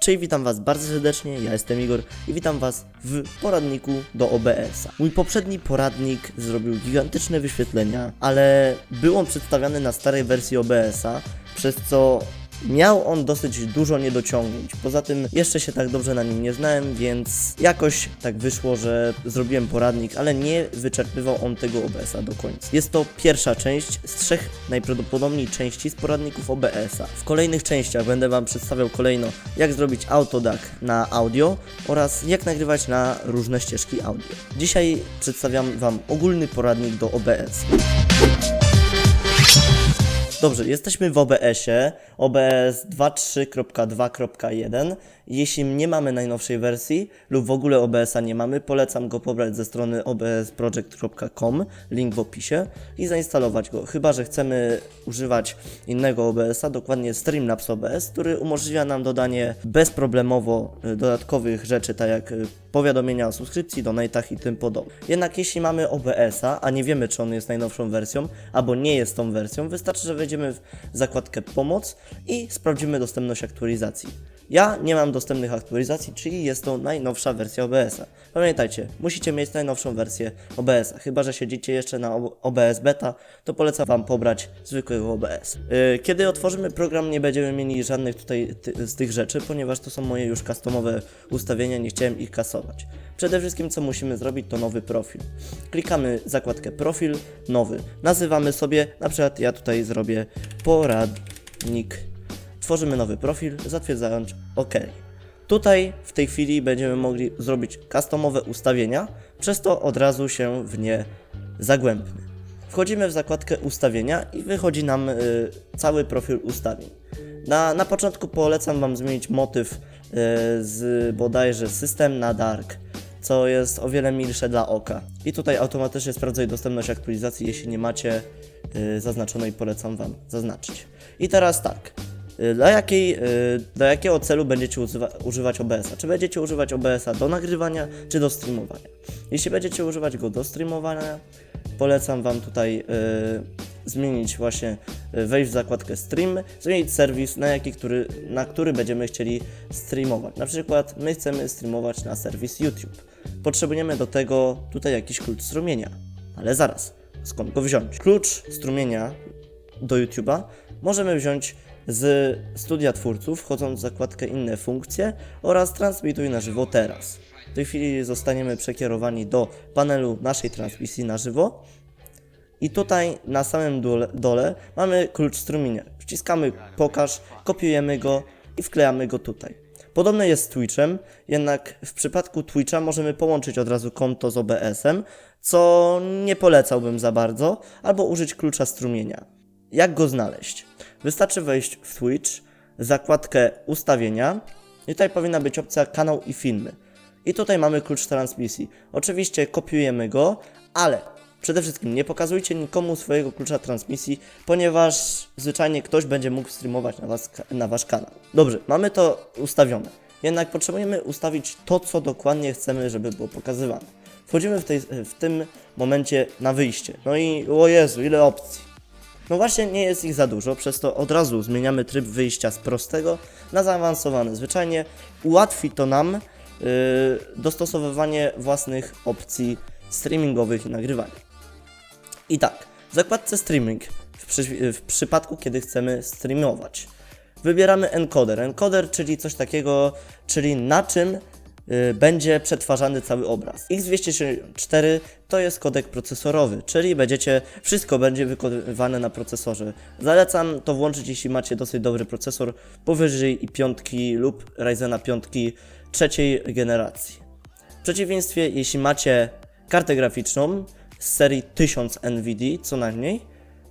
Cześć, witam Was bardzo serdecznie, ja jestem Igor i witam Was w poradniku do OBS-a. Mój poprzedni poradnik zrobił gigantyczne wyświetlenia, ale był on przedstawiany na starej wersji OBS-a, przez co miał on dosyć dużo niedociągnięć. Poza tym jeszcze się tak dobrze na nim nie znałem, więc jakoś tak wyszło, że zrobiłem poradnik, ale nie wyczerpywał on tego OBS-a do końca. Jest to pierwsza część z trzech najprawdopodobniej części z poradników OBS-a. W kolejnych częściach będę Wam przedstawiał kolejno, jak zrobić autodac na audio oraz jak nagrywać na różne ścieżki audio. Dzisiaj przedstawiam Wam ogólny poradnik do OBS. Dobrze, jesteśmy w OBS-ie, OBS 2.3.2.1. Jeśli nie mamy najnowszej wersji lub w ogóle OBS-a nie mamy, polecam go pobrać ze strony obsproject.com, link w opisie i zainstalować go. Chyba, że chcemy używać innego OBS-a, dokładnie Streamlabs OBS, który umożliwia nam dodanie bezproblemowo y, dodatkowych rzeczy, tak jak y, powiadomienia o subskrypcji, donatach i tym podobne. Jednak jeśli mamy OBS-a, a nie wiemy, czy on jest najnowszą wersją, albo nie jest tą wersją, wystarczy, że wejdziemy w zakładkę Pomoc i sprawdzimy dostępność aktualizacji. Ja nie mam dostępnych aktualizacji, czyli jest to najnowsza wersja OBS-a. Pamiętajcie, musicie mieć najnowszą wersję OBS-a. Chyba, że siedzicie jeszcze na OBS beta, to polecam Wam pobrać zwykłego OBS. Yy, Kiedy otworzymy program, nie będziemy mieli żadnych tutaj z tych rzeczy, ponieważ to są moje już customowe ustawienia, nie chciałem ich kasować. Przede wszystkim, co musimy zrobić, to nowy profil. Klikamy zakładkę profil, nowy. Nazywamy sobie, na przykład ja tutaj zrobię poradnik tworzymy nowy profil, zatwierdzając OK. Tutaj w tej chwili będziemy mogli zrobić customowe ustawienia, przez to od razu się w nie zagłębmy. Wchodzimy w zakładkę ustawienia i wychodzi nam y, cały profil ustawień. Na, na początku polecam Wam zmienić motyw y, z bodajże system na dark, co jest o wiele milsze dla oka. I tutaj automatycznie sprawdzaj dostępność aktualizacji, jeśli nie macie y, zaznaczonej, polecam Wam zaznaczyć. I teraz tak, Dla, jakiej, y, dla jakiego celu będziecie używa, używać OBS-a? Czy będziecie używać OBS-a do nagrywania, czy do streamowania? Jeśli będziecie używać go do streamowania, polecam Wam tutaj y, zmienić właśnie, y, wejść w zakładkę stream, zmienić serwis, na, jaki, który, na który będziemy chcieli streamować. Na przykład my chcemy streamować na serwis YouTube. Potrzebujemy do tego tutaj jakiś klucz strumienia. Ale zaraz, skąd go wziąć? Klucz strumienia do YouTube'a możemy wziąć z studia twórców, wchodząc w zakładkę inne funkcje oraz transmituj na żywo teraz. W tej chwili zostaniemy przekierowani do panelu naszej transmisji na żywo i tutaj na samym dole, dole mamy klucz strumienia. Wciskamy pokaż, kopiujemy go i wklejamy go tutaj. Podobne jest z Twitchem, jednak w przypadku Twitcha możemy połączyć od razu konto z OBS-em, co nie polecałbym za bardzo, albo użyć klucza strumienia. Jak go znaleźć? Wystarczy wejść w Twitch, zakładkę ustawienia i tutaj powinna być opcja kanał i filmy. I tutaj mamy klucz transmisji. Oczywiście kopiujemy go, ale przede wszystkim nie pokazujcie nikomu swojego klucza transmisji, ponieważ zwyczajnie ktoś będzie mógł streamować na, was, na wasz kanał. Dobrze, mamy to ustawione. Jednak potrzebujemy ustawić to, co dokładnie chcemy, żeby było pokazywane. Wchodzimy w, tej, w tym momencie na wyjście. No i o Jezu, ile opcji. No właśnie nie jest ich za dużo, przez to od razu zmieniamy tryb wyjścia z prostego na zaawansowany. Zwyczajnie ułatwi to nam yy, dostosowywanie własnych opcji streamingowych i nagrywania. I tak, w zakładce streaming, w, przy, w przypadku kiedy chcemy streamować, wybieramy encoder. Encoder, czyli coś takiego, czyli na czym będzie przetwarzany cały obraz. X264 to jest kodek procesorowy, czyli będziecie, wszystko będzie wykonywane na procesorze. Zalecam to włączyć, jeśli macie dosyć dobry procesor powyżej i piątki lub Ryzena piątki trzeciej generacji. W przeciwieństwie, jeśli macie kartę graficzną z serii 1000 NVIDIA co najmniej,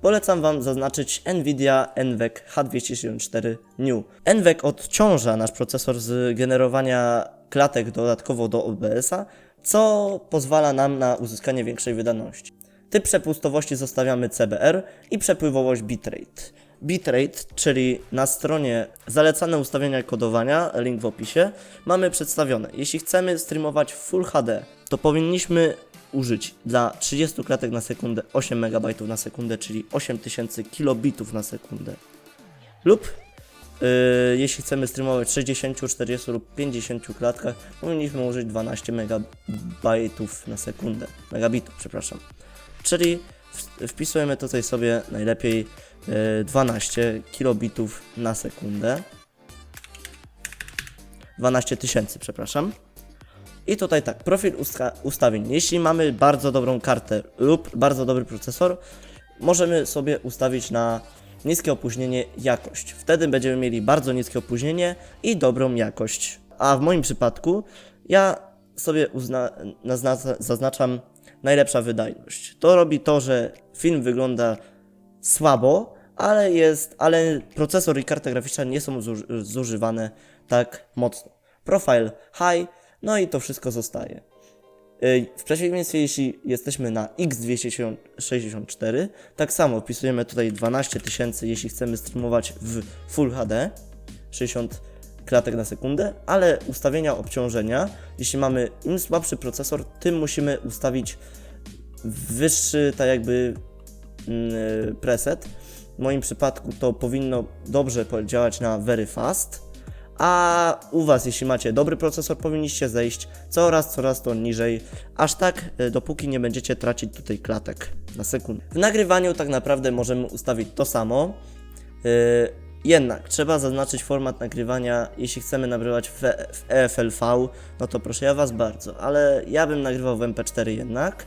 polecam Wam zaznaczyć Nvidia NVEC H264 New. NVEC odciąża nasz procesor z generowania klatek dodatkowo do OBS-a, co pozwala nam na uzyskanie większej wydajności. Typ przepustowości zostawiamy CBR i przepływowość bitrate. Bitrate, czyli na stronie zalecane ustawienia kodowania, link w opisie, mamy przedstawione. Jeśli chcemy streamować Full HD, to powinniśmy użyć dla 30 klatek na sekundę 8 MB na sekundę, czyli 8000 kilobitów na sekundę. Lub jeśli chcemy streamować w 60, 40 lub 50 klatkach, powinniśmy użyć 12 megabajtów na sekundę. Megabitów, przepraszam. Czyli wpisujemy tutaj sobie najlepiej yy, 12 kilobitów na sekundę. 12 tysięcy, przepraszam. I tutaj tak, profil usta- ustawień. Jeśli mamy bardzo dobrą kartę lub bardzo dobry procesor, możemy sobie ustawić na niskie opóźnienie jakość. Wtedy będziemy mieli bardzo niskie opóźnienie i dobrą jakość. A w moim przypadku ja sobie zaznaczam najlepsza wydajność. To robi to, że film wygląda słabo, ale jest, ale procesor i karta graficzna nie są zuż- zużywane tak mocno. Profile high, no i to wszystko zostaje. Yy, W przeciwieństwie, jeśli jesteśmy na X264, tak samo wpisujemy tutaj 12 tysięcy, jeśli chcemy streamować w Full HD, 60 klatek na sekundę, ale ustawienia obciążenia, jeśli mamy im słabszy procesor, tym musimy ustawić wyższy, tak jakby mm, preset. W moim przypadku to powinno dobrze działać na very fast, a u Was, jeśli macie dobry procesor, powinniście zejść coraz, coraz to niżej, aż tak, e, dopóki nie będziecie tracić tutaj klatek na sekundę. W nagrywaniu tak naprawdę możemy ustawić to samo, yy, jednak trzeba zaznaczyć format nagrywania, jeśli chcemy nagrywać w, w EFLV, no to proszę ja Was bardzo, ale ja bym nagrywał w MP4 jednak.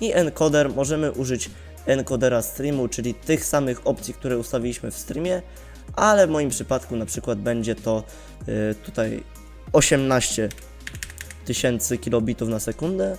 I encoder, możemy użyć encodera streamu, czyli tych samych opcji, które ustawiliśmy w streamie, ale w moim przypadku na przykład będzie to y, tutaj 18 tysięcy kilobitów na sekundę,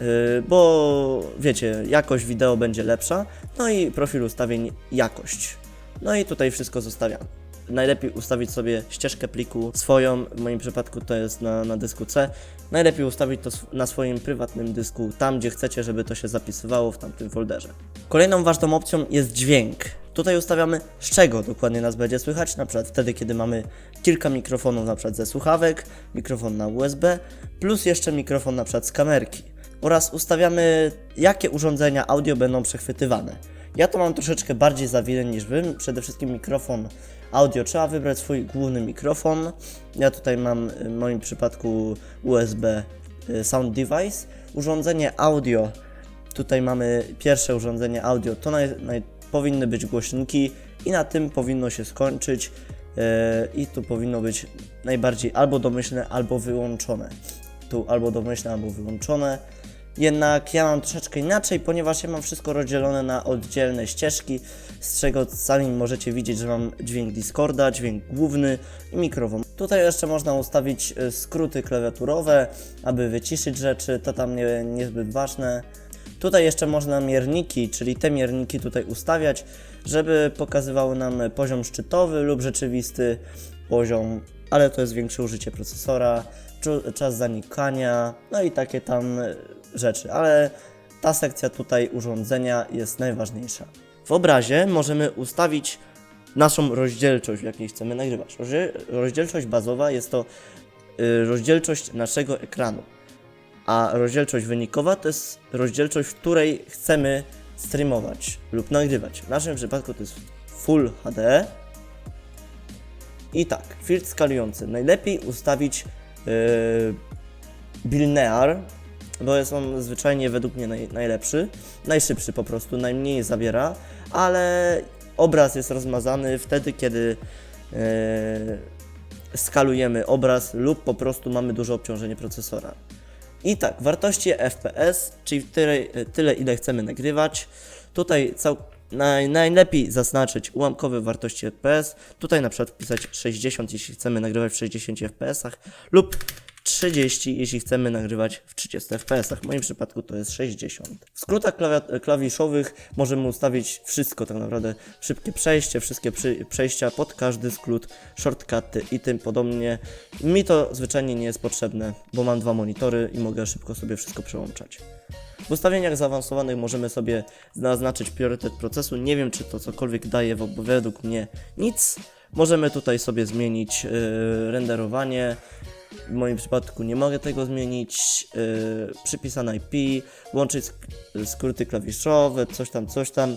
y, bo wiecie, jakość wideo będzie lepsza, no i profil ustawień jakość. No i tutaj wszystko zostawiam. Najlepiej ustawić sobie ścieżkę pliku swoją, w moim przypadku to jest na, na dysku C. Najlepiej ustawić to na swoim prywatnym dysku, tam gdzie chcecie, żeby to się zapisywało w tamtym folderze. Kolejną ważną opcją jest dźwięk. Tutaj ustawiamy z czego dokładnie nas będzie słychać, na przykład wtedy, kiedy mamy kilka mikrofonów na przykład ze słuchawek, mikrofon na USB, plus jeszcze mikrofon na przykład z kamerki. Oraz ustawiamy jakie urządzenia audio będą przechwytywane. Ja to mam troszeczkę bardziej zawile niż Wy. Przede wszystkim mikrofon audio. Trzeba wybrać swój główny mikrofon. Ja tutaj mam y, w moim przypadku USB y, Sound Device. Urządzenie audio. Tutaj mamy pierwsze urządzenie audio. To naj, naj, powinny być głośniki i na tym powinno się skończyć. Yy, I tu powinno być najbardziej albo domyślne, albo wyłączone. Tu albo domyślne, albo wyłączone. Jednak ja mam troszeczkę inaczej, ponieważ ja mam wszystko rozdzielone na oddzielne ścieżki, z czego sami możecie widzieć, że mam dźwięk Discorda, dźwięk główny i mikrofon. Tutaj jeszcze można ustawić y, skróty klawiaturowe, aby wyciszyć rzeczy, to tam nie, niezbyt ważne. Tutaj jeszcze można mierniki, czyli te mierniki tutaj ustawiać, żeby pokazywały nam poziom szczytowy lub rzeczywisty poziom, ale to jest większe użycie procesora, czas zanikania, no i takie tam e, rzeczy, ale ta sekcja tutaj urządzenia jest najważniejsza. W obrazie możemy ustawić naszą rozdzielczość, w jakiej chcemy nagrywać. Rozdzie- Rozdzielczość bazowa jest to y, rozdzielczość naszego ekranu a rozdzielczość wynikowa to jest rozdzielczość, w której chcemy streamować lub nagrywać. W naszym przypadku to jest Full HD. I tak, filtr skalujący. Najlepiej ustawić yy, Bilnear, bo jest on zwyczajnie według mnie naj, najlepszy, najszybszy po prostu, najmniej zabiera, ale obraz jest rozmazany wtedy, kiedy yy, skalujemy obraz lub po prostu mamy duże obciążenie procesora. I tak, wartości FPS, czyli tyle, tyle ile chcemy nagrywać. Tutaj cał, naj, najlepiej zaznaczyć ułamkowe wartości FPS. Tutaj na przykład wpisać 60, jeśli chcemy nagrywać w 60 FPS lub 30, jeśli chcemy nagrywać w 30 FPS. W moim przypadku to jest 60. W skrótach klawiszowych możemy ustawić wszystko, tak naprawdę szybkie przejście, wszystkie przejścia pod każdy skrót, shortcuty i tym podobnie. Mi to zwyczajnie nie jest potrzebne, bo mam dwa monitory i mogę szybko sobie wszystko przełączać. W ustawieniach zaawansowanych możemy sobie naznaczyć priorytet procesu. Nie wiem, czy to cokolwiek daje, bo według mnie nic. Możemy tutaj sobie zmienić yy, renderowanie. W moim przypadku nie mogę tego zmienić. Yy, przypisane IP, łączyć sk- skróty klawiszowe, coś tam, coś tam.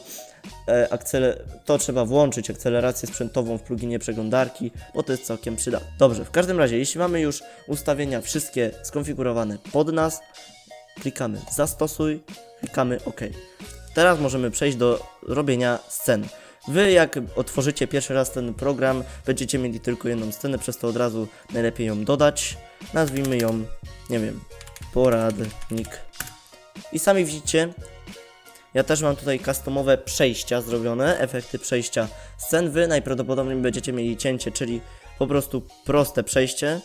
akcele- to trzeba włączyć akcelerację sprzętową w pluginie przeglądarki, bo to jest całkiem przydatne. Dobrze, w każdym razie, jeśli mamy już ustawienia wszystkie skonfigurowane pod nas, klikamy zastosuj, klikamy OK. Teraz możemy przejść do robienia scen. Wy jak otworzycie pierwszy raz ten program, będziecie mieli tylko jedną scenę, przez to od razu najlepiej ją dodać. Nazwijmy ją, nie wiem, poradnik. I sami widzicie, ja też mam tutaj customowe przejścia zrobione, efekty przejścia scen. Wy najprawdopodobniej będziecie mieli cięcie, czyli po prostu proste przejście.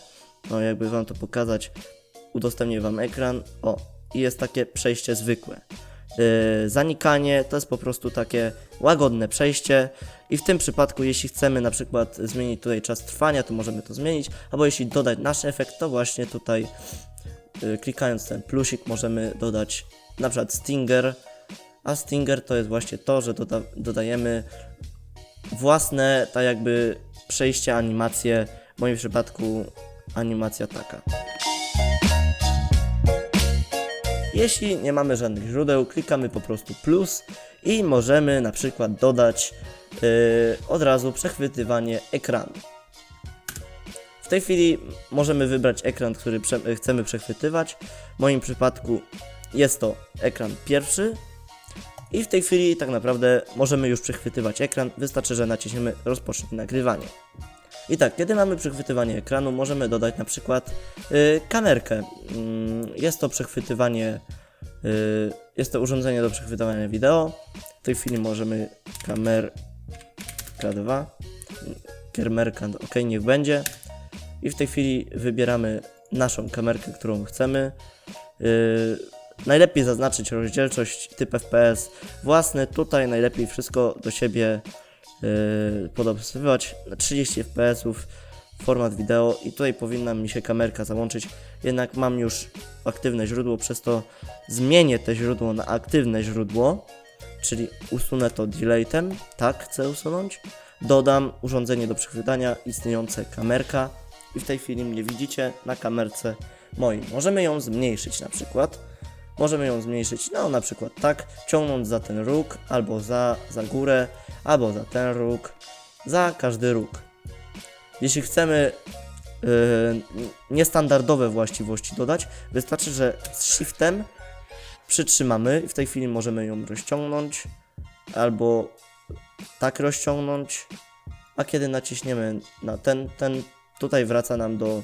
No jakby wam to pokazać, udostępnię wam ekran. O, i jest takie przejście zwykłe. Yy, zanikanie to jest po prostu takie łagodne przejście. I w tym przypadku jeśli chcemy na przykład zmienić tutaj czas trwania, to możemy to zmienić, albo jeśli dodać nasz efekt, to właśnie tutaj yy, klikając ten plusik możemy dodać na przykład stinger, a stinger to jest właśnie to, że doda dodajemy własne tak jakby przejście, animacje, w moim przypadku animacja taka. Jeśli nie mamy żadnych źródeł, klikamy po prostu plus i możemy na przykład dodać yy, od razu przechwytywanie ekranu. W tej chwili możemy wybrać ekran, który prze chcemy przechwytywać. W moim przypadku jest to ekran pierwszy. I w tej chwili tak naprawdę możemy już przechwytywać ekran. Wystarczy, że naciśniemy rozpocznij nagrywanie. I tak, kiedy mamy przechwytywanie ekranu, możemy dodać na przykład y, kamerkę. Mm, jest to przechwytywanie, y, jest to urządzenie do przechwytywania wideo. W tej chwili możemy kamerka 2, kermerka, ok, niech będzie. I w tej chwili wybieramy naszą kamerkę, którą chcemy. Y, najlepiej zaznaczyć rozdzielczość, typ FPS własny. Tutaj najlepiej wszystko do siebie yy, podopisywać. na 30 fps format wideo i tutaj powinna mi się kamerka załączyć. Jednak mam już aktywne źródło przez to zmienię te źródło na aktywne źródło czyli usunę to deletem tak chcę usunąć. Dodam urządzenie do przechwytania istniejące kamerka i w tej chwili mnie widzicie na kamerce mojej. Możemy ją zmniejszyć na przykład. Możemy ją zmniejszyć, no na przykład tak, ciągnąć za ten róg, albo za, za górę, albo za ten róg, za każdy róg. Jeśli chcemy yy, niestandardowe właściwości dodać, wystarczy, że z shiftem przytrzymamy i w tej chwili możemy ją rozciągnąć, albo tak rozciągnąć, a kiedy naciśniemy na ten, ten tutaj wraca nam do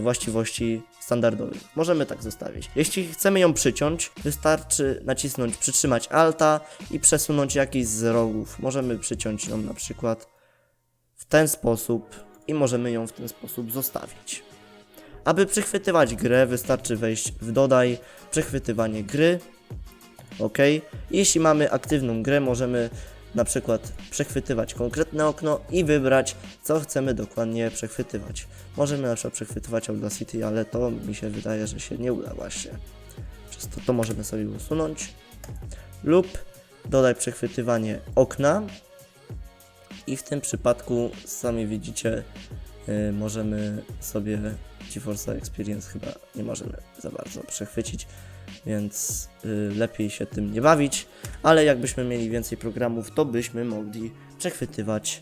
właściwości standardowych. Możemy tak zostawić. Jeśli chcemy ją przyciąć, wystarczy nacisnąć, przytrzymać Alta i przesunąć jakiś z rogów. Możemy przyciąć ją na przykład w ten sposób i możemy ją w ten sposób zostawić. Aby przechwytywać grę, wystarczy wejść w dodaj, przechwytywanie gry. OK. Jeśli mamy aktywną grę, możemy na przykład przechwytywać konkretne okno i wybrać, co chcemy dokładnie przechwytywać. Możemy na przykład przechwytywać Audacity, ale to mi się wydaje, że się nie uda właśnie. Przez to to możemy sobie usunąć. Lub dodaj przechwytywanie okna. I w tym przypadku, sami widzicie, yy, możemy sobie GeForce Experience chyba nie możemy za bardzo przechwycić, więc y, lepiej się tym nie bawić, ale jakbyśmy mieli więcej programów, to byśmy mogli przechwytywać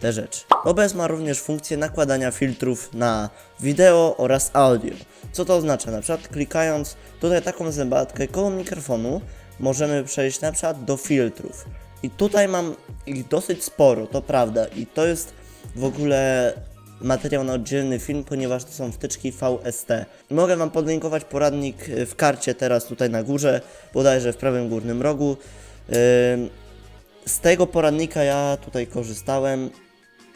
te rzeczy. OBS ma również funkcję nakładania filtrów na wideo oraz audio. Co to oznacza? Na przykład klikając tutaj taką zębatkę koło mikrofonu, możemy przejść na przykład do filtrów. I tutaj mam ich dosyć sporo, to prawda, i to jest w ogóle materiał na oddzielny film, ponieważ to są wtyczki VST. Mogę Wam podlinkować poradnik y, w karcie teraz tutaj na górze, bodajże w prawym górnym rogu. Ym, Z tego poradnika ja tutaj korzystałem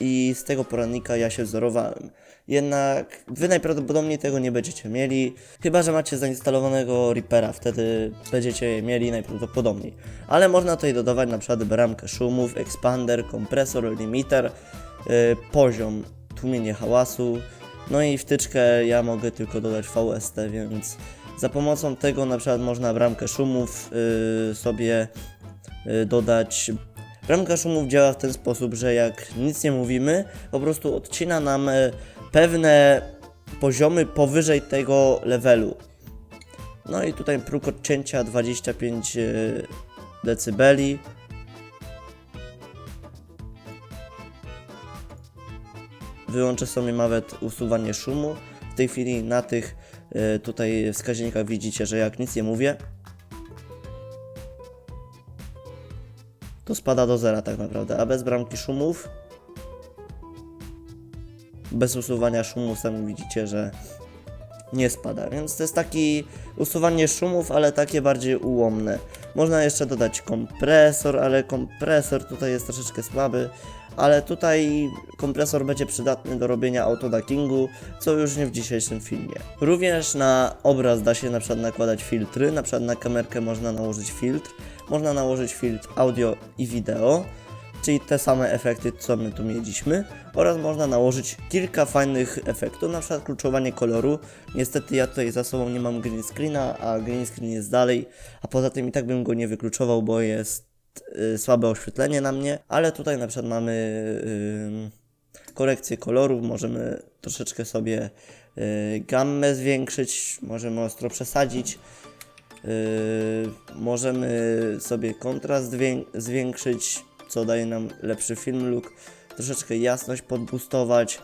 i z tego poradnika ja się wzorowałem. Jednak Wy najprawdopodobniej tego nie będziecie mieli, chyba że macie zainstalowanego Reapera, wtedy będziecie je mieli najprawdopodobniej. Ale można tutaj dodawać na przykład bramkę szumów, expander, kompresor, limiter, yy, poziom tłumienie hałasu. No i wtyczkę ja mogę tylko dodać VST, więc za pomocą tego na przykład można bramkę szumów yy, sobie yy, dodać. Bramka szumów działa w ten sposób, że jak nic nie mówimy, po prostu odcina nam yy, pewne poziomy powyżej tego levelu. No i tutaj próg odcięcia 25 yy, decybeli. Wyłączę sobie nawet usuwanie szumu. W tej chwili na tych y, tutaj wskaźnikach widzicie, że jak nic nie mówię, to spada do zera tak naprawdę, a bez bramki szumów, bez usuwania szumu sami widzicie, że nie spada, więc to jest taki usuwanie szumów, ale takie bardziej ułomne. Można jeszcze dodać kompresor, ale kompresor tutaj jest troszeczkę słaby, ale tutaj kompresor będzie przydatny do robienia autoduckingu, co już nie w dzisiejszym filmie. Również na obraz da się na przykład nakładać filtry, na przykład na kamerkę można nałożyć filtr, można nałożyć filtr audio i wideo, czyli te same efekty, co my tu mieliśmy, oraz można nałożyć kilka fajnych efektów, na przykład kluczowanie koloru. Niestety ja tutaj za sobą nie mam green screena, a green screen jest dalej, a poza tym i tak bym go nie wykluczował, bo jest y, słabe oświetlenie na mnie, ale tutaj na przykład mamy y, korekcję kolorów, możemy troszeczkę sobie y, gammę zwiększyć, możemy ostro przesadzić. Yy, możemy sobie kontrast zwię- zwiększyć, co daje nam lepszy film look, troszeczkę jasność podbustować,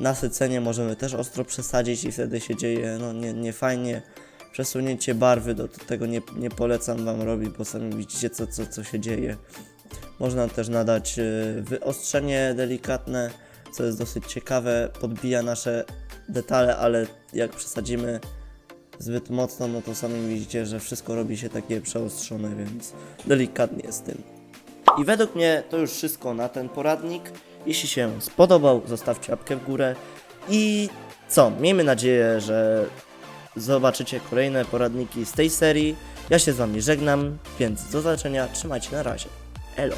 nasycenie możemy też ostro przesadzić i wtedy się dzieje no nie, nie fajnie. Przesunięcie barwy do tego nie, nie polecam wam robić, bo sami widzicie co, co, co się dzieje. Można też nadać yy, wyostrzenie delikatne, co jest dosyć ciekawe, podbija nasze detale, ale jak przesadzimy zbyt mocno, no to sami widzicie, że wszystko robi się takie przeostrzone, więc delikatnie z tym. I według mnie to już wszystko na ten poradnik. Jeśli się spodobał, zostawcie łapkę w górę. I co? Miejmy nadzieję, że zobaczycie kolejne poradniki z tej serii. Ja się z wami żegnam, więc do zobaczenia. Trzymajcie na razie. Elo.